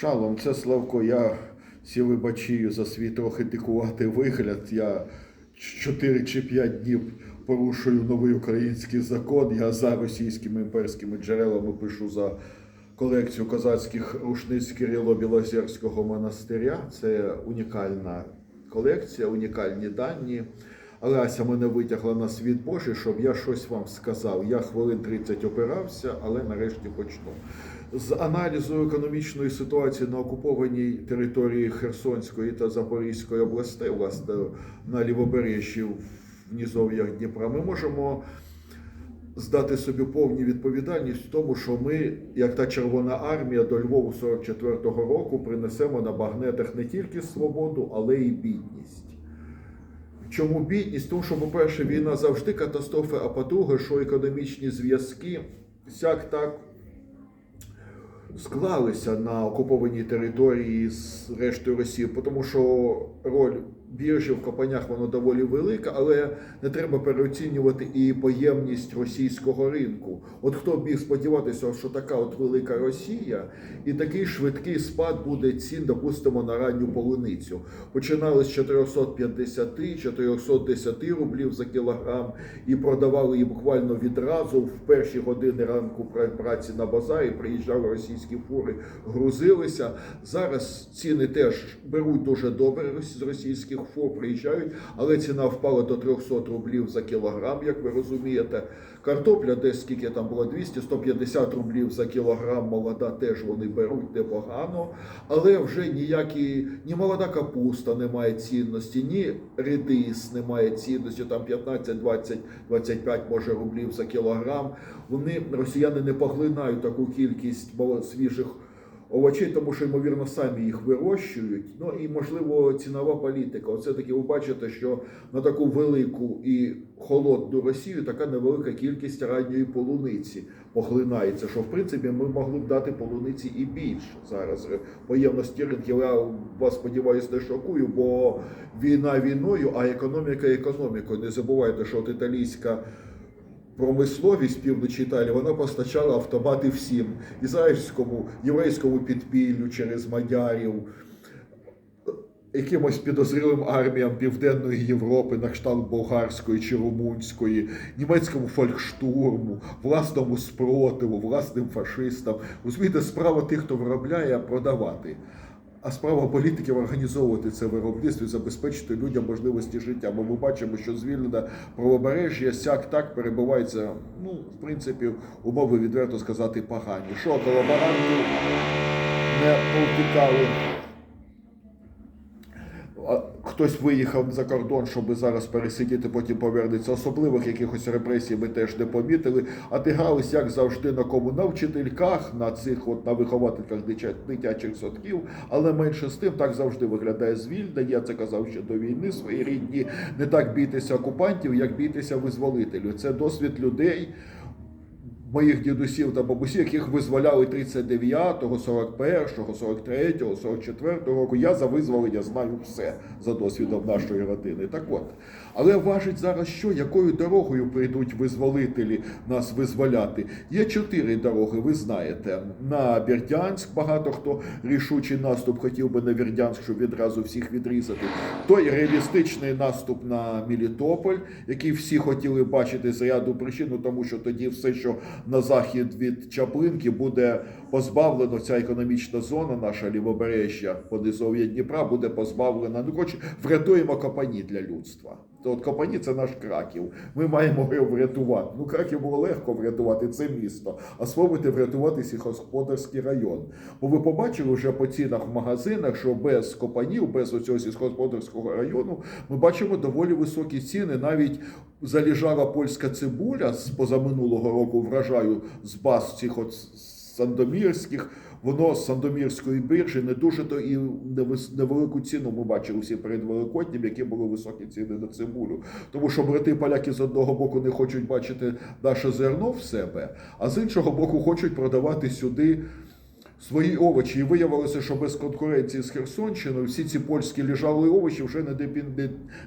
Шалом, це Славко. Я всі вибачаю за свій трохи дикуватий вигляд. Я 4 чи 5 днів порушую новий український закон. Я за російськими імперськими джерелами пишу за колекцію козацьких рушниць Кирило Білозерського монастиря. Це унікальна колекція, унікальні дані. Але Ася мене витягла на світ Божий, щоб я щось вам сказав. Я хвилин 30 опирався, але нарешті почну. З аналізу економічної ситуації на окупованій території Херсонської та Запорізької областей, власне, на лівобережжі в нізов'ях Дніпра, ми можемо здати собі повну відповідальність в тому, що ми, як та Червона армія, до Львову 44-го року принесемо на багнетах не тільки свободу, але й бідність. Чому бідність? Тому що, по-перше, війна завжди катастрофа, а по-друге, що економічні зв'язки сяк так склалися на окупованій території з рештою Росії, тому що роль біржі в компаніях воно доволі велика, але не треба переоцінювати і поємність російського ринку. От хто міг сподіватися, що така от велика Росія і такий швидкий спад буде цін, допустимо, на ранню полуницю. Починали з 450-410 рублів за кілограм і продавали її буквально відразу в перші години ранку праці на базарі. Приїжджали російські фури, грузилися. Зараз ціни теж беруть дуже добре з російських фур, приїжджають, але ціна впала до 300 рублів за кілограм, як ви розумієте. Картопля десь скільки там було 200-150 рублів за кілограм. Молода теж вони беруть непогано, але вже ніякі ні молода капуста не має цінності, ні редис не має цінності. Там 15, 20, 25 може рублів за кілограм. Вони росіяни не поглинають таку кількість свіжих овочей, тому що ймовірно самі їх вирощують. Ну і можливо цінова політика. Оце таки ви бачите, що на таку велику і холодну Росію така невелика кількість ранньої полуниці поглинається. Що в принципі ми могли б дати полуниці і більше зараз по ємності ринків. Я вас сподіваюся, не шокую, бо війна війною, а економіка економікою. Не забувайте, що от італійська. Промисловість півночі Італії вона постачала автомати всім ізраїльському, єврейському підпіллю через мадярів, якимось підозрілим арміям Південної Європи, на кшталт болгарської чи румунської, німецькому фолькштурму, власному спротиву, власним фашистам. Розумієте, справа тих, хто виробляє, продавати. А справа політиків організовувати це виробництво і забезпечити людям можливості життя. Бо ми бачимо, що звільнена правобережжя сяк так перебувається, ну, в принципі, умови відверто сказати погані. Що колаборанти не повтікали. Хтось виїхав за кордон, щоб зараз пересидіти, потім повернеться. Особливих якихось репресій ми теж не помітили. А ти грались, як завжди, на кому на вчительках, на цих от на виховательках дитячих садків, але менше з тим так завжди виглядає звільнення. Я це казав ще до війни свої рідні. Не так бійтеся окупантів, як бійтеся визволителів. Це досвід людей моїх дідусів та бабусів, яких визволяли 39-го, 41-го, 43-го, 44-го року. Я за визволення знаю все за досвідом нашої родини. Так от. Але важить зараз що, якою дорогою прийдуть визволителі нас визволяти. Є чотири дороги, ви знаєте. На Бердянськ багато хто рішучий наступ хотів би на Бердянськ, щоб відразу всіх відрізати. Той реалістичний наступ на Мелітополь, який всі хотіли бачити з ряду причин, ну, тому що тоді все, що на захід від Чаплинки, буде позбавлено ця економічна зона, наша лівобережжя, понизов'я Дніпра, буде позбавлена. Ну, коротше, врятуємо Капані для людства. То от Капані це наш Краків. Ми маємо його врятувати. Ну, Краків було легко врятувати, це місто. А спробуйте врятувати сільськогосподарський район. Бо ви побачили вже по цінах в магазинах, що без Копанів, без оцього сільськогосподарського району, ми бачимо доволі високі ціни. Навіть заліжала польська цибуля з позаминулого року врожаю з баз цих от сандомірських. Воно з Сандомірської біржі не дуже то і невелику ціну ми бачили всі перед Великоднім, які були високі ціни на цибулю. Тому що брати поляки з одного боку не хочуть бачити наше зерно в себе, а з іншого боку хочуть продавати сюди свої овочі. І виявилося, що без конкуренції з Херсонщиною всі ці польські лежали овочі вже не, демпін,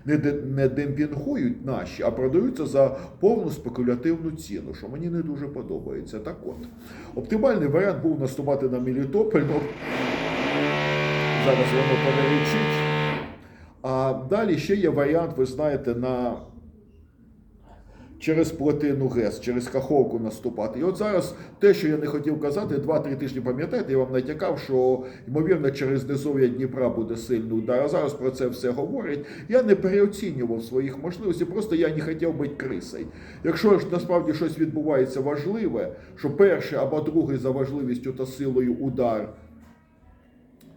не, не, демпінгують наші, а продаються за повну спекулятивну ціну, що мені не дуже подобається. Так от, оптимальний варіант був наступати на Мелітополь. Ну, Зараз воно перелічить. А далі ще є варіант, ви знаєте, на через плотину ГЕС, через Каховку наступати. І от зараз те, що я не хотів казати, 2-3 тижні пам'ятаєте, я вам натякав, що ймовірно через низов'я Дніпра буде сильний удар. А зараз про це все говорять. Я не переоцінював своїх можливостей, просто я не хотів бути крисою. Якщо ж насправді щось відбувається важливе, що перший або другий за важливістю та силою удар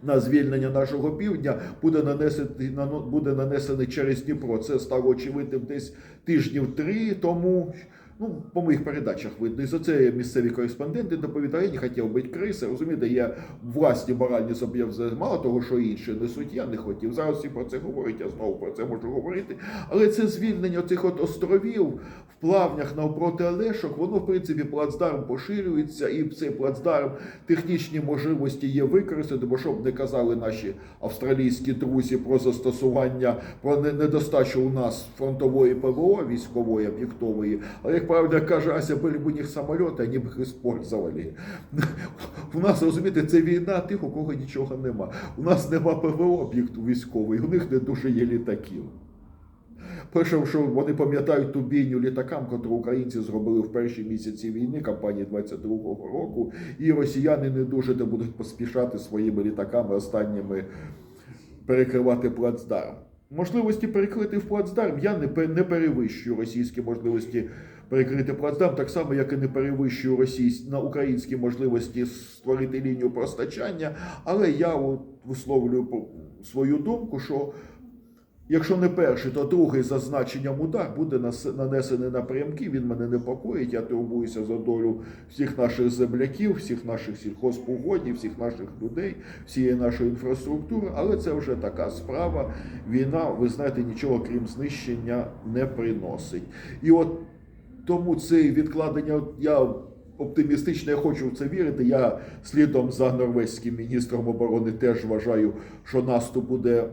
на звільнення нашого півдня буде нанесений, буде нанесений через Дніпро. Це стало очевидним десь тижнів три тому. Ну, по моїх передачах видно. І за це місцеві кореспонденти доповідають, не хотів бути криси. Розумієте, я власні моральні зобов'язання, мало того, що інші несуть, я не хотів. Зараз всі про це говорять, я знову про це можу говорити. Але це звільнення цих от островів в плавнях навпроти Олешок, воно, в принципі, плацдарм поширюється, і цей плацдарм технічні можливості є використати, бо щоб не казали наші австралійські друзі про застосування, про недостачу у нас фронтової ПВО військової об'єктової. Але як правильно каже Ася, були б у них самоліти, вони б їх использовали. У нас, розумієте, це війна тих, у кого нічого нема. У нас нема ПВО об'єкту військової, у них не дуже є літаків. Перше, що вони пам'ятають ту бійню літакам, котру українці зробили в перші місяці війни, кампанії 22-го року, і росіяни не дуже те будуть поспішати своїми літаками останніми перекривати плацдарм. Можливості перекрити в плацдарм я не, не перевищую російські можливості перекрити плацдарм, так само, як і не перевищую російсь... на українські можливості створити лінію постачання. Але я висловлюю свою думку, що Якщо не перший, то другий за значенням удар буде нанесений напрямки. Він мене непокоїть. Я турбуюся за долю всіх наших земляків, всіх наших сільхозпогодів, всіх наших людей, всієї нашої інфраструктури. Але це вже така справа. Війна, ви знаєте, нічого крім знищення не приносить. І от тому це відкладення, я оптимістично я хочу в це вірити. Я слідом за норвезьким міністром оборони теж вважаю, що наступ буде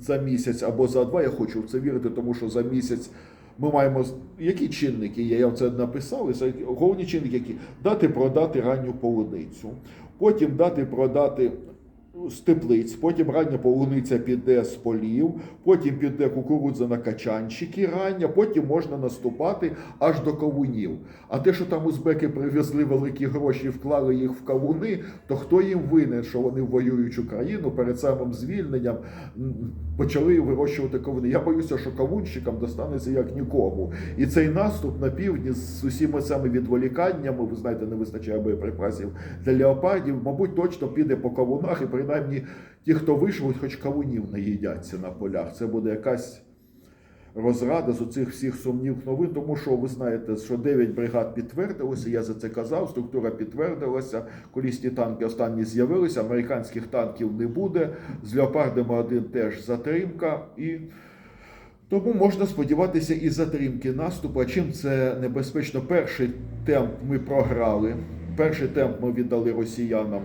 за місяць або за два. Я хочу в це вірити, тому що за місяць. Ми маємо які чинники є. Я це написав. і Головні чинники, які дати продати ранню полуницю, потім дати продати з теплиць, потім рання полуниця піде з полів, потім піде кукурудза на качанчики рання, потім можна наступати аж до кавунів. А те, що там узбеки привезли великі гроші, вклали їх в кавуни, то хто їм винен, що вони в воюючу країну перед самим звільненням почали вирощувати кавуни? Я боюся, що кавунщикам достанеться як нікому. І цей наступ на півдні з усіма цими відволіканнями, ви знаєте, не вистачає боєприпасів для леопардів, мабуть, точно піде по кавунах, і принаймні ті, хто вийшов, хоч кавунів не їдяться на полях. Це буде якась розрада з оцих всіх сумнів новин, тому що ви знаєте, що 9 бригад підтвердилося, я за це казав, структура підтвердилася, колісні танки останні з'явилися, американських танків не буде, з леопардами один теж затримка і. Тому можна сподіватися і затримки наступу. А чим це небезпечно? Перший темп ми програли. Перший темп ми віддали росіянам.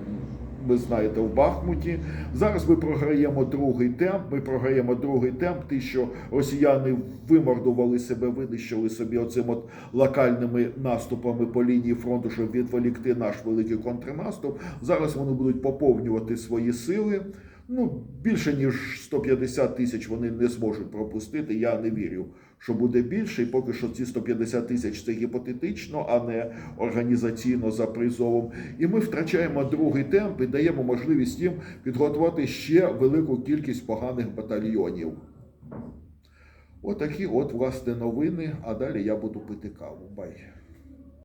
Ви знаєте, в Бахмуті. Зараз ми програємо другий темп. Ми програємо другий темп. Ті, що росіяни вимордували себе, винищили собі оцим от локальними наступами по лінії фронту, щоб відволікти наш великий контрнаступ. Зараз вони будуть поповнювати свої сили. Ну, більше ніж 150 тисяч вони не зможуть пропустити. Я не вірю, що буде більше. І поки що ці 150 тисяч це гіпотетично, а не організаційно за призовом. І ми втрачаємо другий темп і даємо можливість їм підготувати ще велику кількість поганих батальйонів. Отакі от, власне, новини. А далі я буду пити каву. Бай.